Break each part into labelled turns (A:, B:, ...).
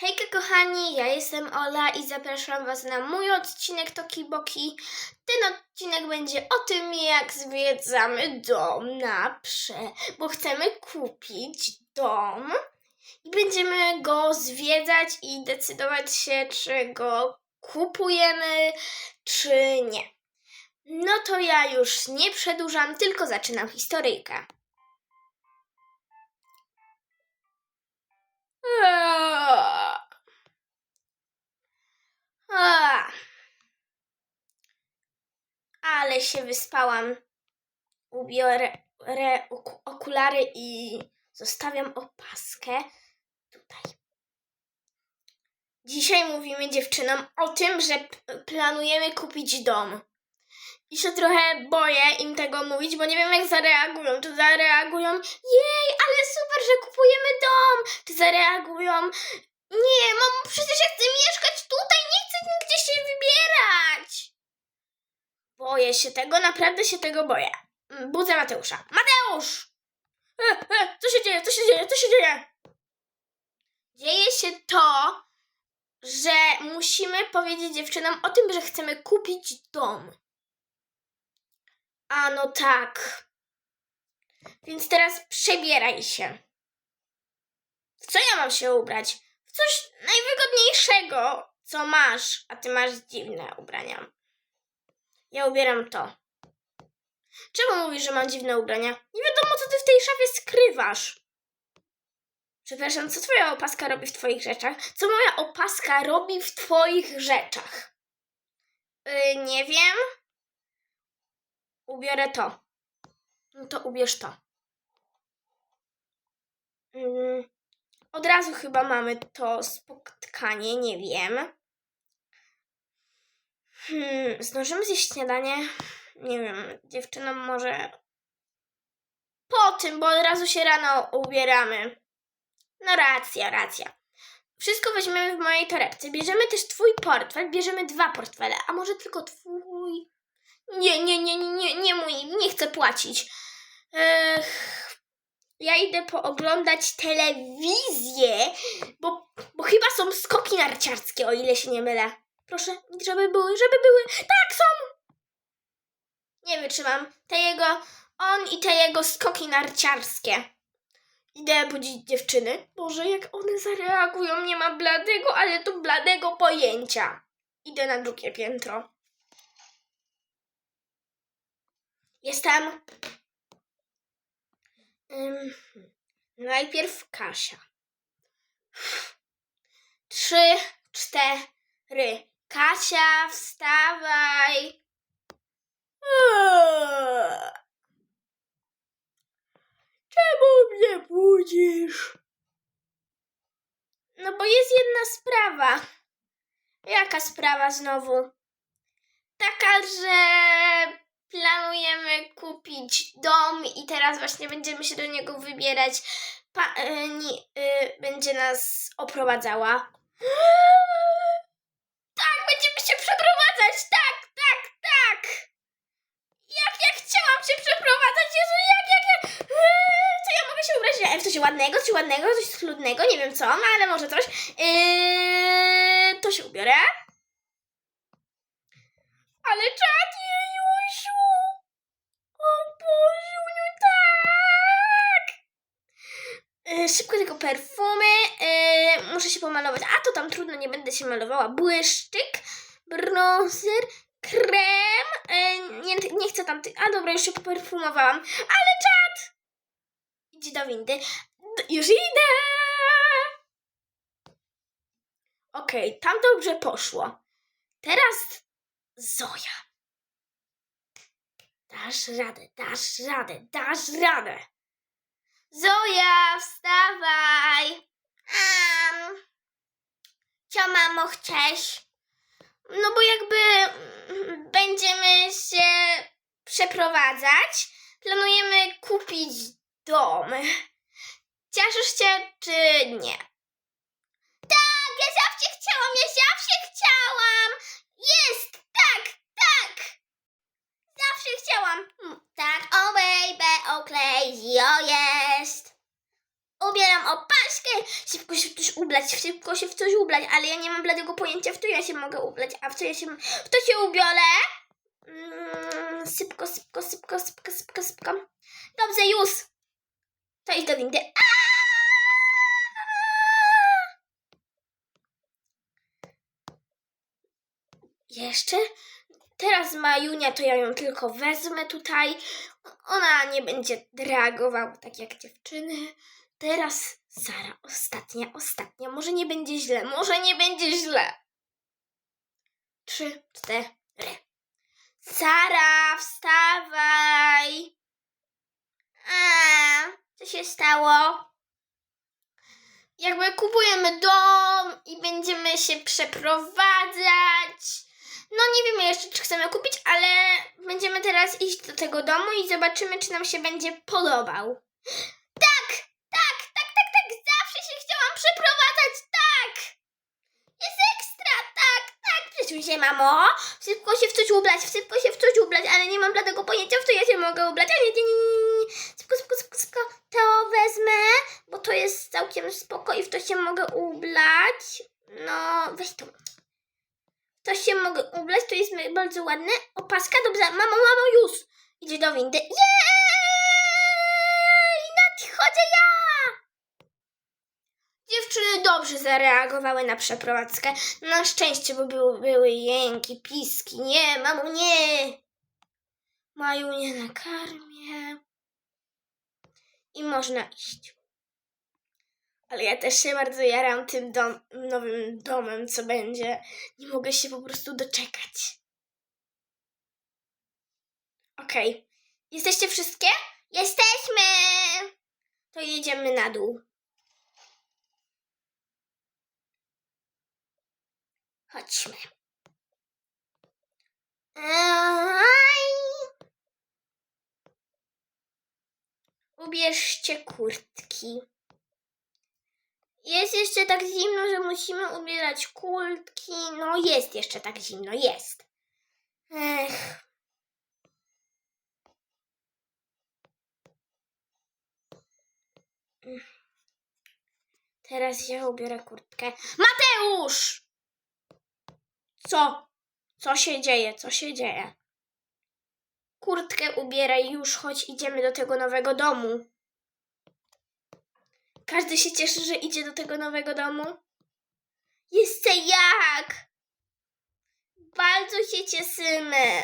A: Hejka kochani, ja jestem Ola i zapraszam Was na mój odcinek Toki Boki. Ten odcinek będzie o tym, jak zwiedzamy dom na prze, bo chcemy kupić dom i będziemy go zwiedzać i decydować się, czy go kupujemy, czy nie. No to ja już nie przedłużam, tylko zaczynam historyjkę. Ale się wyspałam. Ubiorę okulary i zostawiam opaskę tutaj. Dzisiaj mówimy dziewczynom o tym, że planujemy kupić dom. I się trochę boję im tego mówić, bo nie wiem jak zareagują. Czy zareagują, jej, ale super, że kupujemy dom. Czy zareagują, nie, mamo, przecież ja chcę mieszkać tutaj, nie chcę nigdzie się wybierać. Boję się tego, naprawdę się tego boję. Mm, Budzę Mateusza. Mateusz! E, e, co się dzieje, co się dzieje, co się dzieje? Dzieje się to, że musimy powiedzieć dziewczynom o tym, że chcemy kupić dom. A no tak. Więc teraz przebieraj się. W co ja mam się ubrać? W coś najwygodniejszego, co masz, a ty masz dziwne ubrania. Ja ubieram to. Czemu mówisz, że mam dziwne ubrania? Nie wiadomo, co ty w tej szafie skrywasz. Przepraszam, co twoja opaska robi w twoich rzeczach? Co moja opaska robi w twoich rzeczach? Yy, nie wiem. Ubiorę to. No to ubierz to. Mm, od razu chyba mamy to spotkanie, nie wiem. Hmm, zdążymy zjeść śniadanie? Nie wiem, dziewczynom może po tym, bo od razu się rano ubieramy. No racja, racja. Wszystko weźmiemy w mojej torebce. Bierzemy też twój portfel, bierzemy dwa portfele, a może tylko twój? Nie, nie, nie, nie, nie, nie mój, nie chcę płacić. Ech, ja idę pooglądać telewizję, bo, bo chyba są skoki narciarskie, o ile się nie mylę. Proszę, żeby były, żeby były. Tak, są! Nie wytrzymam. Te jego, on i te jego skoki narciarskie. Idę budzić dziewczyny. Boże, jak one zareagują, nie ma bladego, ale to bladego pojęcia. Idę na drugie piętro. Jestem. Ym, najpierw Kasia. Trzy, cztery. Kasia, wstawaj. Czemu mnie budzisz? No bo jest jedna sprawa. Jaka sprawa znowu? Taka, że planujemy kupić dom i teraz właśnie będziemy się do niego wybierać. Pani y, będzie nas oprowadzała. Tak, będziemy się przeprowadzać! Tak, tak, tak! Jak ja chciałam się przeprowadzać! Jezu, jak, jak, jak! Co ja mogę się ubrać? E, w coś ładnego, coś ładnego, coś schludnego, nie wiem co, no ale może coś. Eee, to się ubiorę. Ale czad, szybko tylko perfumy. E, muszę się pomalować. A to tam trudno, nie będę się malowała. Błyszczyk, bronzer, krem. E, nie, nie chcę tam. A dobra, już się poperfumowałam. Ale czad! Idź do windy. Już idę! Okej, tam dobrze poszło. Teraz Zoja. Dasz radę, dasz radę, dasz radę. Zoja, wstawaj. Um, co mamo chcesz? No bo jakby mm, będziemy się przeprowadzać, planujemy kupić dom. Cieszysz się czy nie? Tak, ja zawsze chciałam, ja zawsze chciałam. Jest, tak, tak. Zawsze chciałam. Mm, Tak, o baby, o crazy, o jest. Ubieram opaskę, szybko się w coś ubrać, szybko się w coś ubrać, ale ja nie mam bladego pojęcia, w co ja się mogę ubrać, a w co ja się... W to się ubiorę? Mm, sypko, sypko, sypko, sypko, sypko, sypko. Dobrze, już. To idź do windy. Jeszcze? Teraz Majunia, to ja ją tylko wezmę tutaj. Ona nie będzie reagowała tak jak dziewczyny. Teraz Sara, ostatnia, ostatnia. Może nie będzie źle, może nie będzie źle. Trzy, cztery. Sara, wstawaj. A, co się stało? Jakby kupujemy dom i będziemy się przeprowadzać. No nie wiemy jeszcze, czy chcemy kupić, ale będziemy teraz iść do tego domu i zobaczymy, czy nam się będzie podobał. Tak, tak, tak, tak, tak. Zawsze się chciałam przeprowadzać, tak. Jest ekstra, tak, tak. Przesuń się, mamo. Szybko się w coś ubrać, szybko się w coś ubrać, ale nie mam dlatego pojęcia, w co ja się mogę ubrać. A nie, nie, nie, nie. Szybko, szybko, szybko, szybko. To wezmę, bo to jest całkiem spoko i w to się mogę ubrać. No, weź to. To się mogę ubrać, to jest bardzo ładne. Opaska, dobrze, mamo, mamo, już. Idzie do windy. Jej! Nadchodzę ja! Dziewczyny dobrze zareagowały na przeprowadzkę. Na szczęście, bo były, były jęki, piski. Nie, mamo, nie! Maju nie nakarmię. I można iść. Ale ja też się bardzo jaram tym dom, nowym domem, co będzie. Nie mogę się po prostu doczekać. Okej. Jesteście wszystkie? Jesteśmy! To jedziemy na dół. Chodźmy. Ubierzcie kurtki. Jest jeszcze tak zimno, że musimy ubierać kurtki. No jest jeszcze tak zimno, jest. Ech. Teraz ja ubiorę kurtkę. Mateusz! Co? Co się dzieje? Co się dzieje? Kurtkę ubieraj już, chodź, idziemy do tego nowego domu. Każdy się cieszy, że idzie do tego nowego domu. Jeszcze jak! Bardzo się cieszymy.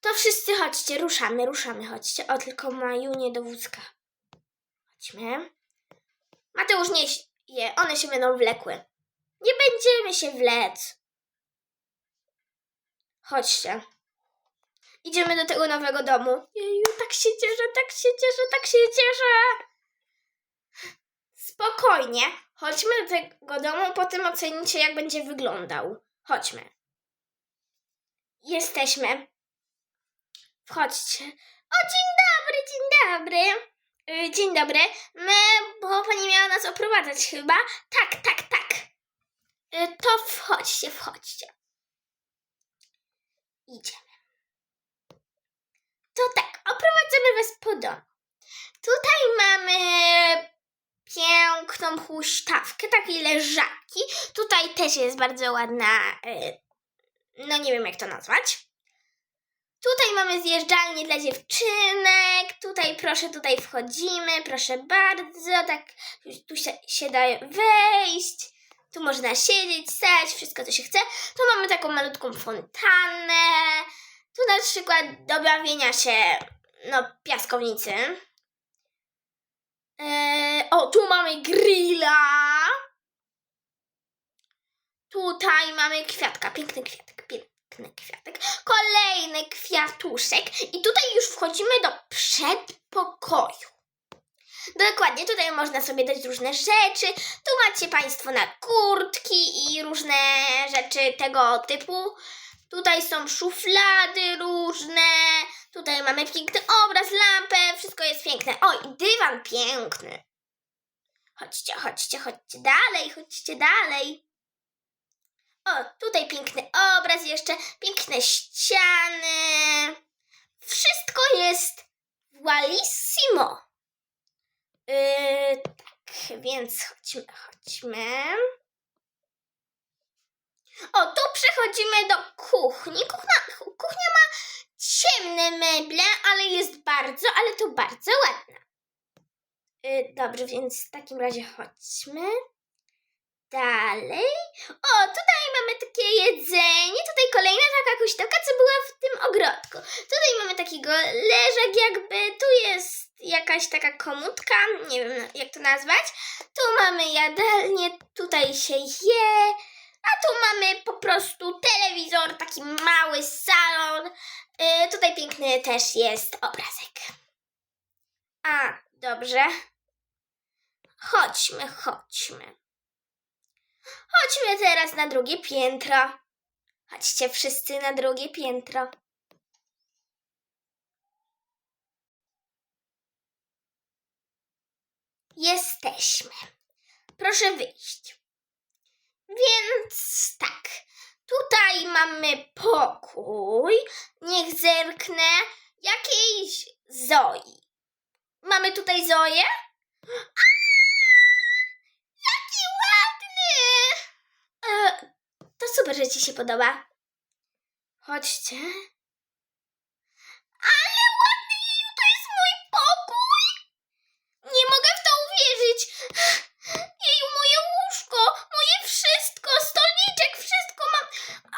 A: To wszyscy chodźcie, ruszamy, ruszamy, chodźcie. O, tylko Maju nie do wózka. Chodźmy. Mateusz nie je, one się będą wlekły. Nie będziemy się wlec. Chodźcie. Idziemy do tego nowego domu. Jeju, tak się cieszę, tak się cieszę, tak się cieszę. Spokojnie. Chodźmy do tego domu, potem ocenicie, jak będzie wyglądał. Chodźmy. Jesteśmy. Wchodźcie. O, dzień dobry, dzień dobry. Y, Dzień dobry. My, bo pani miała nas oprowadzać chyba. Tak, tak, tak. Y, To wchodźcie, wchodźcie. Idziemy. To tak, oprowadzamy was po domu. Tutaj mamy piękną huśtawkę, takiej leżaki. Tutaj też jest bardzo ładna, y, no nie wiem jak to nazwać. Tutaj mamy zjeżdżalnię dla dziewczynek. Tutaj proszę, tutaj wchodzimy, proszę bardzo. Tak, tu się, się da wejść. Tu można siedzieć, stać, wszystko co się chce. Tu mamy taką malutką fontannę. Tu na przykład do bawienia się, no, piaskownicy. Eee, o, tu mamy grilla. Tutaj mamy kwiatka, piękny kwiatek, piękny kwiatek. Kolejny kwiatuszek. I tutaj już wchodzimy do przedpokoju. Dokładnie, tutaj można sobie dać różne rzeczy. Tu macie Państwo na kurtki i różne rzeczy tego typu. Tutaj są szuflady różne. Tutaj mamy piękny obraz, lampę. Wszystko jest piękne. O, i dywan piękny. Chodźcie, chodźcie, chodźcie dalej, chodźcie dalej. O, tutaj piękny obraz jeszcze, piękne ściany. Wszystko jest walissimo. Yy, tak, więc chodźmy, chodźmy. O, tu przechodzimy do kuchni. Kuchnia, kuchnia ma ciemne meble, ale jest bardzo, ale to bardzo ładna. Yy, dobrze, więc w takim razie chodźmy. Dalej. O, tutaj mamy takie jedzenie. Tutaj kolejna taka huśtawka, co była w tym ogrodku. Tutaj mamy takiego leżak jakby. Tu jest jakaś taka komutka. Nie wiem jak to nazwać. Tu mamy jadalnię. Tutaj się je. A tu mamy po prostu telewizor, taki mały salon. Yy, tutaj piękny też jest obrazek. A, dobrze. Chodźmy, chodźmy. Chodźmy teraz na drugie piętro. Chodźcie wszyscy na drugie piętro. Jesteśmy. Proszę wyjść. Więc tak. Tutaj mamy pokój. Niech zerknę. Jakiejś Zoi. Mamy tutaj Zoję? A! Jaki ładny! E, to super, że ci się podoba. Chodźcie. Ale ładny, Jeju, to jest mój pokój! Nie mogę w to uwierzyć. Jeju, moje łóżko, moje wszystko, stolniczek, wszystko mam.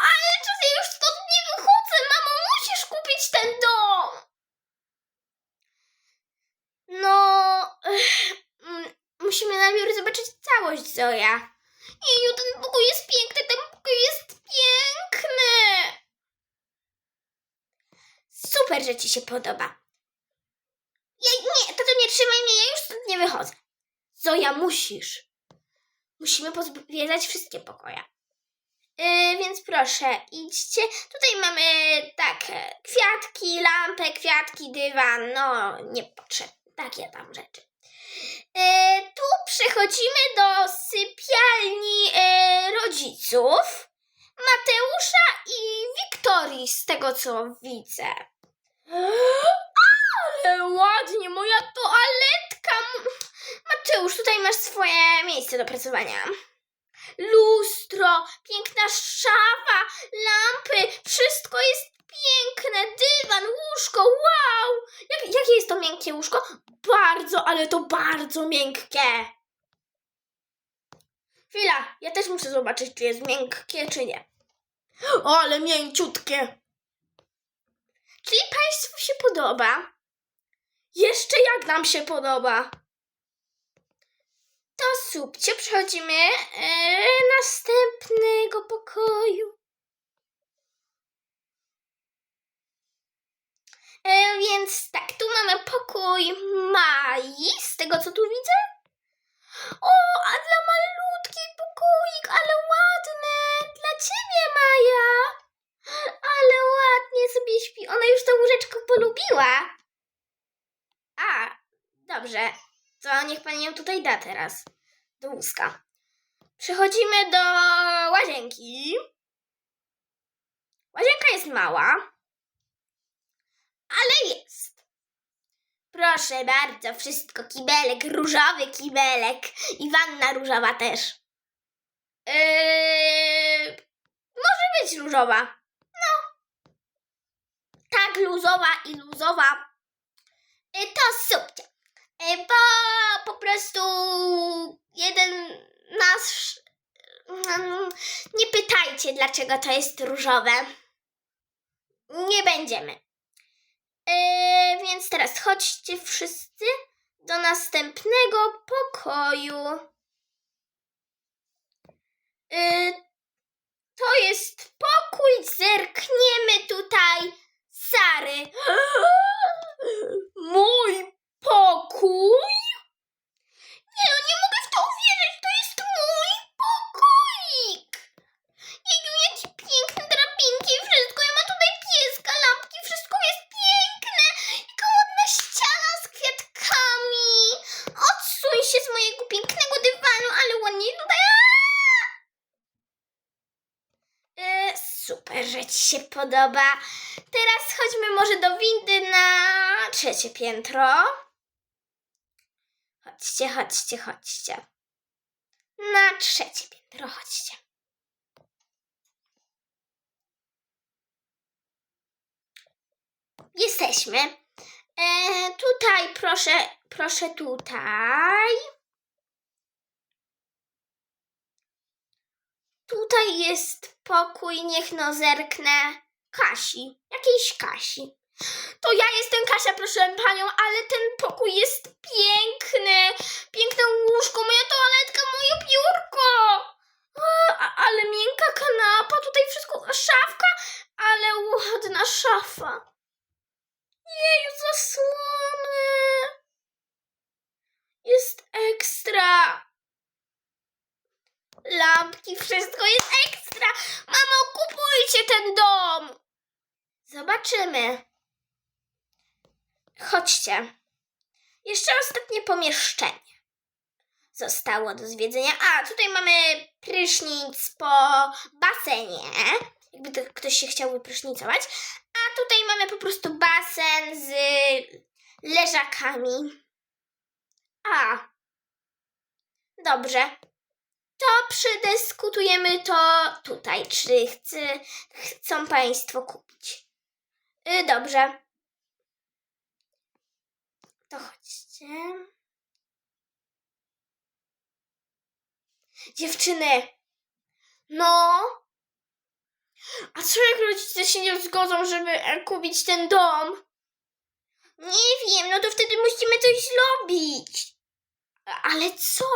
A: Ale czas ja już stąd nie wychodzę, mamo, musisz kupić ten dom. No, ech, mm, musimy najpierw zobaczyć całość, Zoja. Jeju, ten pokój jest piękny, ten pokój jest piękny. Super, że ci się podoba. Ja, nie, tato, nie trzymaj mnie, ja już stąd nie wychodzę. Zoja, musisz. Musimy pozwiedzać wszystkie pokoje. Yy, więc proszę, idźcie. Tutaj mamy tak, e, kwiatki, lampę, kwiatki, dywan, no niepotrzebne, takie tam rzeczy. E, tu przechodzimy do sypialni e, rodziców Mateusza i Wiktorii, z tego co widzę. Ale ładnie, moja toaletka. Mateusz, tutaj masz swoje miejsce do pracowania. Lustro, piękna szafa, lampy, wszystko jest piękne, dywan, łóżko, wow! Jak, jakie jest to miękkie łóżko? Bardzo, ale to bardzo miękkie. Chwila, ja też muszę zobaczyć, czy jest miękkie, czy nie. O, ale mięciutkie. Czyli Państwu się podoba? Jeszcze jak nam się podoba. To subcie, przechodzimy e, następnego pokoju. E, więc tak, tu mamy pokój Mai, z tego co tu widzę. O, a dla malutkiej pokoik, ale ładny. Dla ciebie, Maja. Ale ładnie sobie śpi. Ona już to łóżeczko polubiła. A, dobrze. To niech pani ją tutaj da teraz. Do łóżka. Przechodzimy do łazienki. Łazienka jest mała ale jest. Proszę bardzo, wszystko kibelek, różowy kibelek i wanna różowa też. Yy, może być różowa. No. Tak, luzowa i luzowa. Yy, to subcie. Bo po prostu jeden nasz... Mm, nie pytajcie, dlaczego to jest różowe. Nie będziemy. Yy, więc teraz chodźcie wszyscy do następnego pokoju. Yy, to jest pokój, zerkniemy tutaj. Sary. Mój pokój? Nie, no nie mogę w to uwierzyć, to jest mój pokoik. Jeju, jaki piękny drabinki, wszystko. Ja mam tutaj pieska, lampki, wszystko jest piękne. Jaka ładna ściana z kwiatkami. Odsuń się z mojego pięknego dywanu, ale ładnie tutaj. E, super, że ci się podoba. Teraz chodźmy może do windy na trzecie piętro. Chodźcie, chodźcie, chodźcie. Na trzecie piętro, chodźcie. Jesteśmy. E, tutaj, proszę, proszę tutaj. Tutaj jest pokój, niech no zerknę. Kasi, jakiejś Kasi. To ja jestem Kasia, proszę panią, ale ten pokój jest piękny. Piękne łóżko, moja toaletka, moje biurko. A, ale miękka kanapa, tutaj wszystko, szafka, ale ładna szafa. Jeju, zasłony. Jest ekstra. Lampki, wszystko jest ekstra. Mamo, kupujcie ten dom. Zobaczymy. Chodźcie. Jeszcze ostatnie pomieszczenie. Zostało do zwiedzenia. A, tutaj mamy prysznic po basenie. Jakby to ktoś się chciał wyprysznicować. A tutaj mamy po prostu basen z leżakami. A. Dobrze. To przedyskutujemy to tutaj. Czy chce, chcą Państwo kupić? Y, dobrze. To chodźcie. Dziewczyny. No. A co jak rodzice się nie zgodzą, żeby e, kupić ten dom? Nie wiem, no to wtedy musimy coś zrobić. Ale co?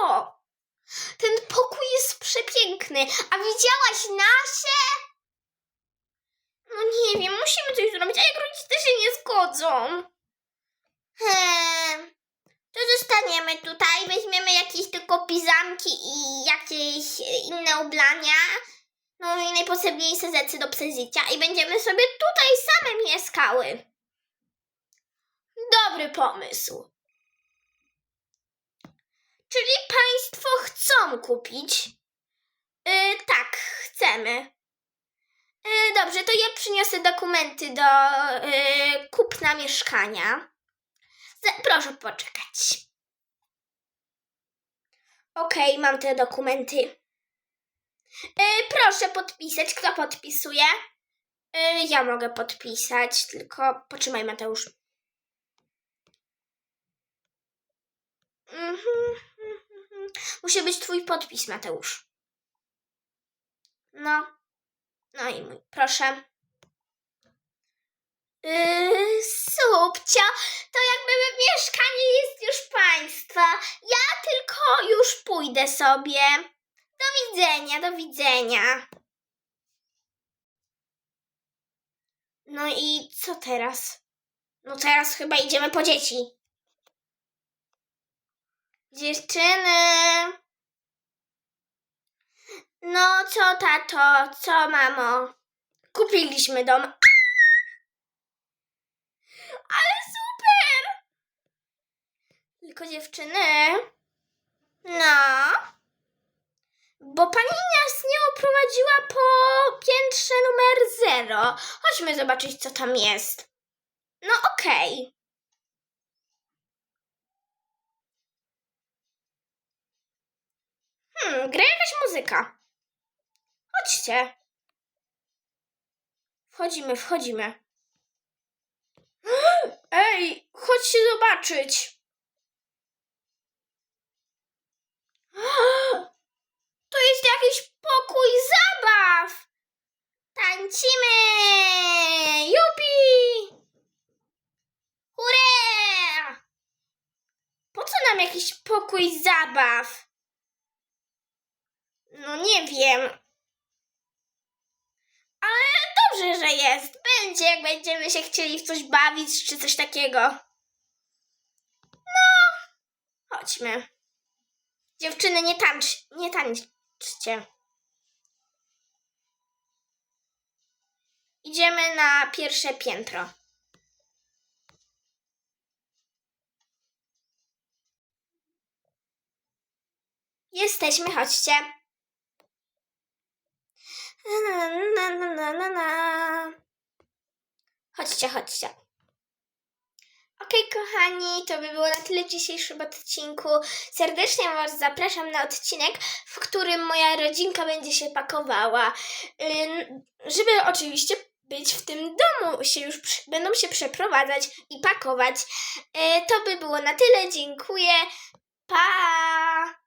A: Ten pokój jest przepiękny. A widziałaś nasze? No nie wiem, musimy coś zrobić. A jak rodzice się nie zgodzą? Hmm. To zostaniemy tutaj, weźmiemy jakieś tylko piżamki i jakieś inne ubrania. No i najpotrzebniejsze rzeczy do przeżycia i będziemy sobie tutaj same mieszkały. Dobry pomysł. Czyli państwo chcą kupić? Yy, tak, chcemy. Yy, dobrze, to ja przyniosę dokumenty do yy, kupna mieszkania. Proszę poczekać. Okej, mam te dokumenty. Yy, proszę podpisać. Kto podpisuje? Yy, ja mogę podpisać, tylko potrzymaj Mateusz. Mhm, mhm, mhm. Musi być twój podpis, Mateusz. No. No i mój, proszę. Yy, subcio, to jakby mieszkanie jest już państwa. Ja tylko już pójdę sobie. Do widzenia, do widzenia. No i co teraz? No teraz chyba idziemy po dzieci. Dziewczyny. No co tato, co mamo? Kupiliśmy dom. Ale super! Tylko dziewczyny. No. Bo pani nas nie oprowadziła po piętrze numer zero. Chodźmy zobaczyć, co tam jest. No okej. Hmm, gra jakaś muzyka. Chodźcie. Wchodzimy, wchodzimy. Ej, chodźcie zobaczyć. To jest jakiś pokój zabaw. Tańcimy! Jupi! Hurra! Po co nam jakiś pokój zabaw? No nie wiem. Dobrze, że jest. Będzie, jak będziemy się chcieli w coś bawić, czy coś takiego. No, chodźmy. Dziewczyny, nie tańcz, nie tańczcie. Idziemy na pierwsze piętro. Jesteśmy, chodźcie. Na, na, na, na, na. Chodźcie, chodźcie. Okej, kochani, to by było na tyle w dzisiejszym odcinku. Serdecznie Was zapraszam na odcinek, w którym moja rodzinka będzie się pakowała. Żeby oczywiście być w tym domu, się już będą się przeprowadzać i pakować. Y, to by było na tyle. Dziękuję. Pa!